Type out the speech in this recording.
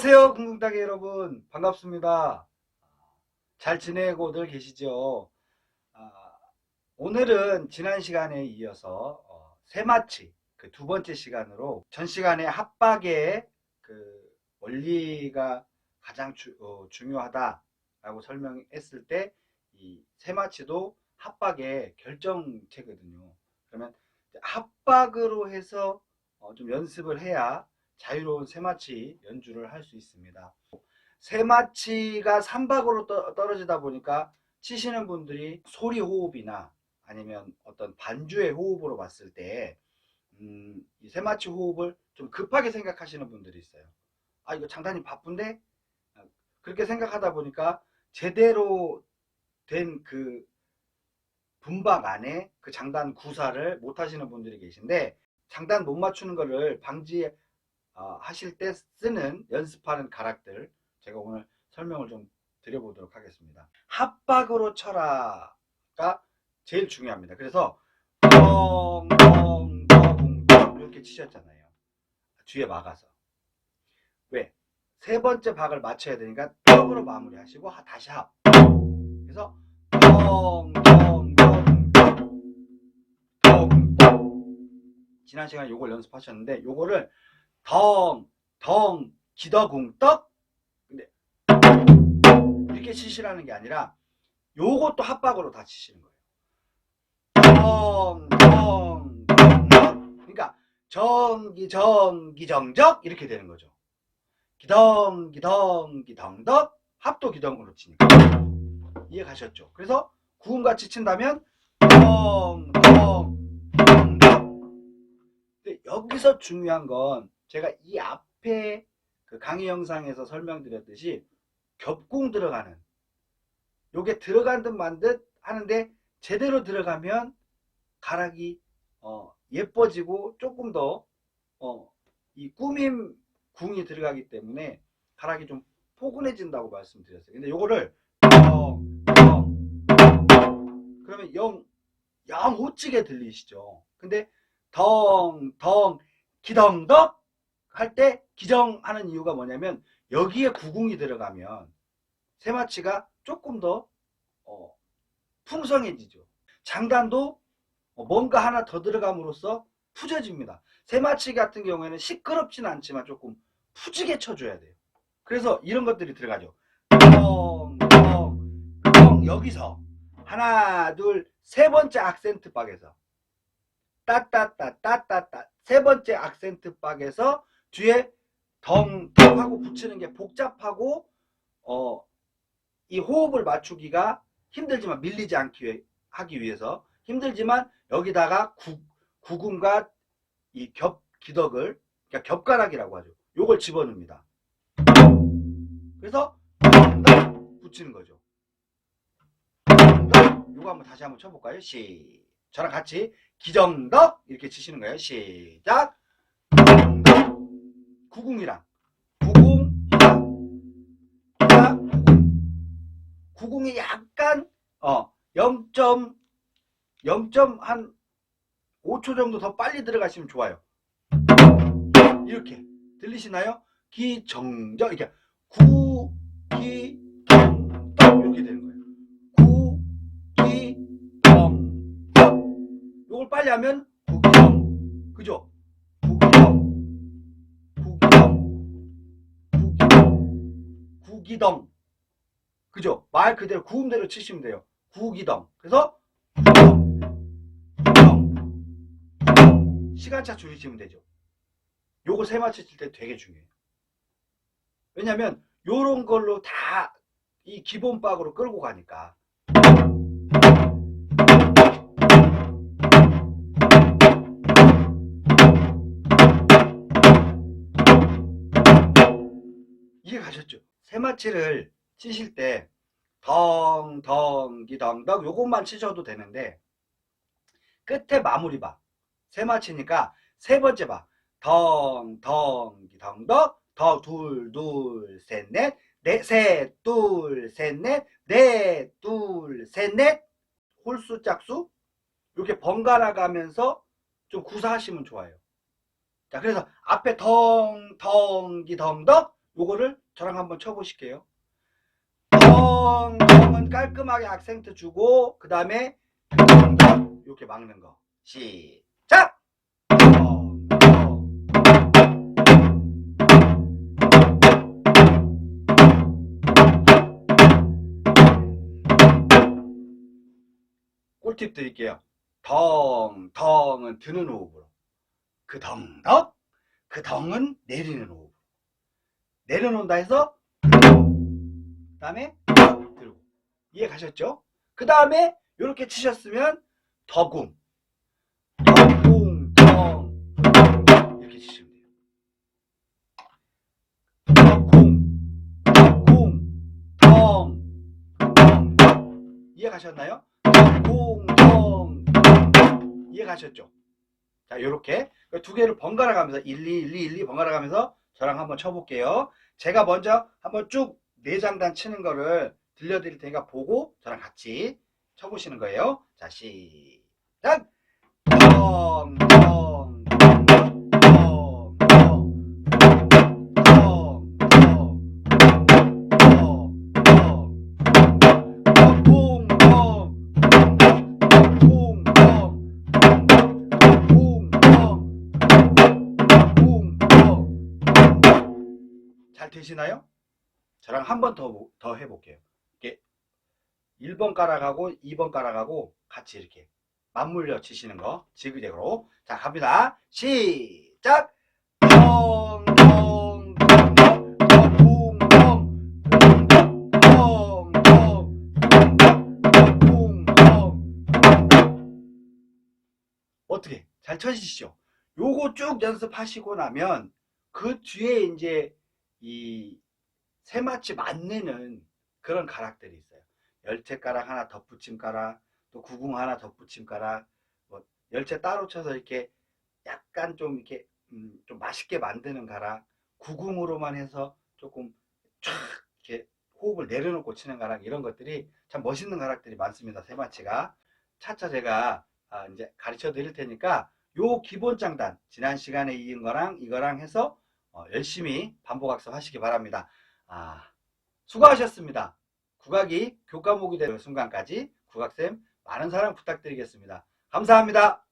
안녕하세요, 궁둥따개 여러분. 반갑습니다. 잘 지내고들 계시죠? 아, 오늘은 지난 시간에 이어서 어, 세마치 그 두 번째 시간으로 전 시간에 합박의 그 원리가 가장 주, 어, 중요하다 라고 설명했을 때 이 세마치도 합박의 결정체거든요. 그러면 합박으로 해서 어, 좀 연습을 해야 자유로운 세마치 연주를 할 수 있습니다. 세마치가 삼박으로 떠- 떨어지다 보니까 치시는 분들이 소리 호흡이나 아니면 어떤 반주의 호흡으로 봤을 때, 음, 이 세마치 호흡을 좀 급하게 생각하시는 분들이 있어요. 아, 이거 장단이 바쁜데? 아, 그렇게 생각하다 보니까 제대로 된 그 분박 안에 그 장단 구사를 못 하시는 분들이 계신데, 장단 못 맞추는 거를 방지 어, 하실 때 쓰는 연습하는 가락들 제가 오늘 설명을 좀 드려보도록 하겠습니다. 합박으로 쳐라가 제일 중요합니다. 그래서 덩덩덩덩 이렇게 치셨잖아요. 뒤에 막아서 왜? 세 번째 박을 맞춰야 되니까 떡으로 마무리하시고 하- 다시 합. 그래서 덩덩 지난 시간에 요걸 연습하셨는데 요거를 덩, 덩, 기더궁떡? 근데 이렇게 치시라는 게 아니라 요것도 합박으로 다 치시는 거예요. 덩, 덩, 덩, 덩. 그러니까 정기, 정기, 정적 이렇게 되는 거죠. 기덩, 기덩, 기덩덕 합도 기덩으로 치니까 이해 가셨죠? 그래서 구음같이 친다면 덩, 덩, 덩덕 근데 여기서 중요한 건 제가 이 앞에 그 강의 영상에서 설명드렸듯이 겹궁 들어가는 요게 들어간 듯 만 듯 하는데 제대로 들어가면 가락이 어, 예뻐지고 조금 더 어, 이 꾸밈 궁이 들어가기 때문에 가락이 좀 포근해진다고 말씀드렸어요. 근데 요거를 영, 영, 그러면 영, 영 호찌게 들리시죠. 근데 덩, 덩, 기덩덕 할 때 기정하는 이유가 뭐냐면 여기에 구궁이 들어가면 세마치가 조금 더 어, 풍성해지죠. 장단도 어, 뭔가 하나 더 들어감으로써 푸져집니다. 세마치 같은 경우에는 시끄럽진 않지만 조금 푸지게 쳐줘야 돼요. 그래서 이런 것들이 들어가죠. 덩, 덩, 덩 여기서 하나, 둘, 세 번째 악센트 박에서 따따따 따따따 세 번째 악센트 박에서 뒤에 덩덩 하고 붙이는 게 복잡하고 어 이 호흡을 맞추기가 힘들지만 밀리지 않기 위해, 하기 위해서 힘들지만 여기다가 구, 구금과 이 겹 기덕을 그러니까 겹가락이라고 하죠. 요걸 집어넣습니다. 그래서 붙이는 거죠. 요거 한번 다시 한번 쳐볼까요? 시 저랑 같이 기정덕 이렇게 치시는 거예요. 시작. 구궁이 약간 어 0. 0한 5초 정도 더 빨리 들어가시면 좋아요. 이렇게 들리시나요? 기정적 이렇게 구기정덕 이렇게 되는 거예요. 구기정덕 요걸 빨리 하면 구기정 그죠? 구기정 구기정 구기덩 그죠? 말 그대로 구음대로 치시면 돼요. 구기덩 그래서 시간차 줄이시면 되죠. 요거 세 맞춰 칠때 되게 중요해요. 왜냐면 요런 걸로 다 이 기본 박으로 끌고 가니까 이해 가셨죠? 세마치를 치실 때 덩, 덩, 기덩덕 요것만 치셔도 되는데 끝에 마무리 박 세마치니까 세 번째 박 덩, 덩, 기덩덕 더, 둘, 둘, 셋, 넷 넷, 셋, 둘, 셋, 넷 넷, 둘, 셋, 넷. 홀수, 짝수? 이렇게 번갈아 가면서 좀 구사하시면 좋아요. 자 그래서 앞에 덩, 덩, 기덩덕 요거를 저랑 한번 쳐보실게요. 덩, 덩은 깔끔하게 악센트 주고, 그 다음에 이렇게 막는 거. 시작! 꿀팁 드릴게요. 덩, 덩은 드는 호흡으로. 그 덩, 덕, 그 덩은 내리는 호흡. 내려놓는다 해서 그 다음에 들고. 이해 가셨죠? 그 다음에 이렇게 치셨으면 더궁, 더궁, 덩, 이렇게 치시면 돼요. 더궁, 더궁, 덩, 덩, 덩. 이해 가셨나요? 동, 동, 이해 가셨죠? 자, 요렇게 두 개를 번갈아 가면서 1, 2, 1, 2, 1, 2 번갈아 가면서 저랑 한번 쳐볼게요. 제가 먼저 한번 쭉 내장단 치는 거를 들려드릴 테니까 보고 저랑 같이 쳐보시는 거예요. 자, 시작! 덩, 덩, 덩, 덩, 잘 되시나요? 저랑 한 번 더 더 해볼게요. 이렇게 1번 가락하고 2번 가락하고 같이 이렇게 맞물려 치시는 거 지그재그로 자 갑니다. 시작. 어떻게 잘 쳐지시죠? 요거 쭉 연습하시고 나면 그 뒤에 이제 이 세마치 만내는 그런 가락들이 있어요. 열채 가락 하나 덧붙임 가락, 또 구궁 하나 덧붙임 가락, 뭐 열채 따로 쳐서 이렇게 약간 좀 이렇게 음, 좀 맛있게 만드는 가락, 구궁으로만 해서 조금 쫙 이렇게 호흡을 내려놓고 치는 가락 이런 것들이 참 멋있는 가락들이 많습니다. 세마치가 차차 제가 아, 이제 가르쳐 드릴 테니까 요 기본 장단 지난 시간에 이은 거랑 이거랑 해서 어, 열심히 반복 학습 하시기 바랍니다. 아, 수고하셨습니다. 국악이 교과목이 되는 순간까지 국악쌤 많은 사랑 부탁드리겠습니다. 감사합니다.